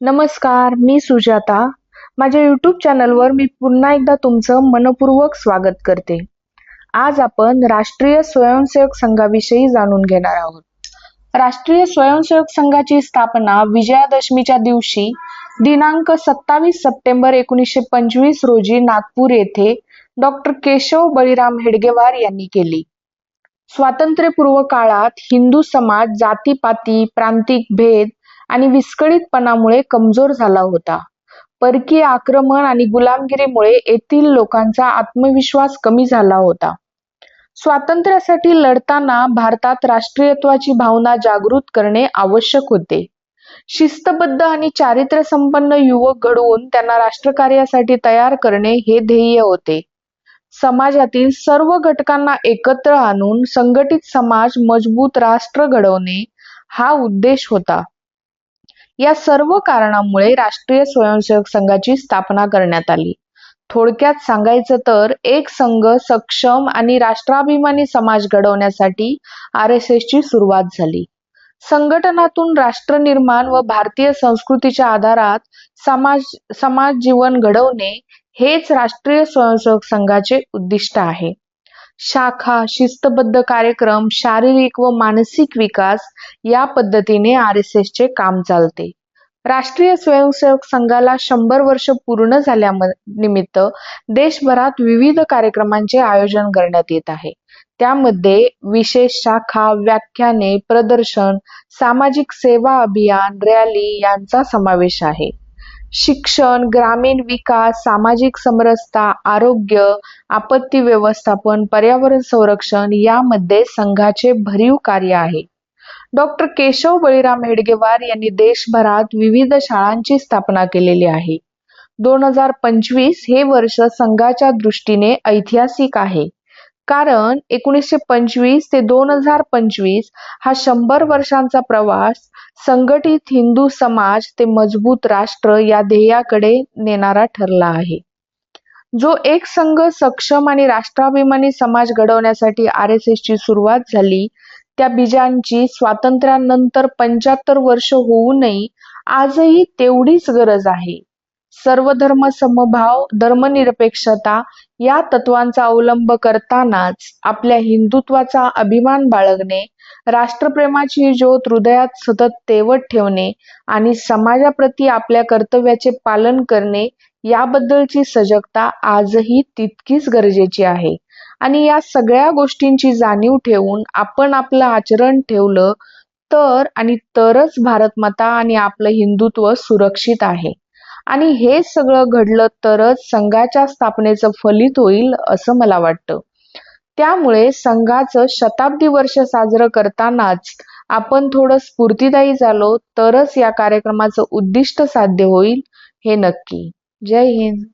नमस्कार मी सुजाता. माझ्या युट्यूब चॅनलवर मी पुन्हा एकदा तुमचं मनपूर्वक स्वागत करते. आज आपण राष्ट्रीय स्वयंसेवक संघाविषयी जाणून घेणार आहोत. राष्ट्रीय स्वयंसेवक संघाची स्थापना विजयादशमीच्या दिवशी दिनांक सत्तावीस सप्टेंबर एकोणीसशे पंचवीस रोजी नागपूर येथे डॉक्टर केशव बळीराम हेडगेवार यांनी केली. स्वातंत्र्यपूर्व काळात हिंदू समाज जातीपाती प्रांतिक भेद आणि विस्कळीतपणामुळे कमजोर झाला होता. परकीय आक्रमण आणि गुलामगिरीमुळे येथील लोकांचा आत्मविश्वास कमी झाला होता. स्वातंत्र्यासाठी लढताना भारतात राष्ट्रीयत्वाची भावना जागृत करणे आवश्यक होते. शिस्तबद्ध आणि चारित्र्य संपन्न युवक घडवून त्यांना राष्ट्रकार्यासाठी तयार करणे हे ध्येय होते. समाजातील सर्व घटकांना एकत्र आणून संघटित समाज मजबूत राष्ट्र घडवणे हा उद्देश होता. या सर्व कारणामुळे राष्ट्रीय स्वयंसेवक संघाची स्थापना करण्यात आली. थोडक्यात सांगायचं तर एक संघ सक्षम आणि राष्ट्राभिमानी समाज घडवण्यासाठी आर एस एस ची सुरुवात झाली. संघटनातून राष्ट्र निर्माण व भारतीय संस्कृतीच्या आधारात समाज समाज जीवन घडवणे हेच राष्ट्रीय स्वयंसेवक संघाचे उद्दिष्ट आहे. शाखा शिस्तबद्ध कार्यक्रम शारीरिक व मानसिक विकास या पद्धतीने आर एस एस चे काम चालते. राष्ट्रीय स्वयंसेवक संघाला शंभर वर्ष पूर्ण झाल्या निमित्त देशभरात विविध कार्यक्रमांचे आयोजन करण्यात येत आहे. त्यामध्ये विशेष शाखा व्याख्याने प्रदर्शन सामाजिक सेवा अभियान रॅली यांचा समावेश आहे. शिक्षण ग्रामीण विकास सामाजिक समरसता आरोग्य आपत्ती व्यवस्थापन पर्यावरण संरक्षण यामध्ये संघाचे भरीव कार्य आहे. डॉक्टर केशव बळीराम हेडगेवार यांनी देशभरात विविध शाळांची स्थापना केलेली आहे. दोन हजार पंचवीस हे वर्ष संघाच्या दृष्टीने ऐतिहासिक आहे. कारण एकोणीसशे पंचवीस ते दोन हजार पंचवीस हा शंभर वर्षांचा प्रवास संघटित हिंदू समाज ते मजबूत राष्ट्र या ध्येयाकडे नेणारा ठरला आहे. जो एक संघ सक्षम आणि राष्ट्राभिमानी समाज घडवण्यासाठी आर एस एस ची सुरुवात झाली त्या बीजांची स्वातंत्र्यानंतर पंच्याहत्तर वर्ष होऊनही आजही तेवढीच गरज आहे. सर्वधर्म समभाव धर्मनिरपेक्षता या तत्वांचा अवलंब करतानाच आपल्या हिंदुत्वाचा अभिमान बाळगणे राष्ट्रप्रेमाची ज्योत हृदयात सतत तेवत ठेवणे आणि समाजाप्रती आपल्या कर्तव्याचे पालन करणे याबद्दलची सजगता आजही तितकीच गरजेची आहे. आणि या सगळ्या गोष्टींची जाणीव ठेवून आपण आपलं आचरण ठेवलं तर आणि तरच भारतमाता आणि आपलं हिंदुत्व सुरक्षित आहे. आणि हे सगळं घडलं तरच संघाच्या स्थापनेचं फलित होईल असं मला वाटतं. त्यामुळे संघाचं शताब्दी वर्ष साजरं करतानाच आपण थोडं स्फूर्तीदायी झालो तरच या कार्यक्रमाचं उद्दिष्ट साध्य होईल हे नक्की. जय हिंद.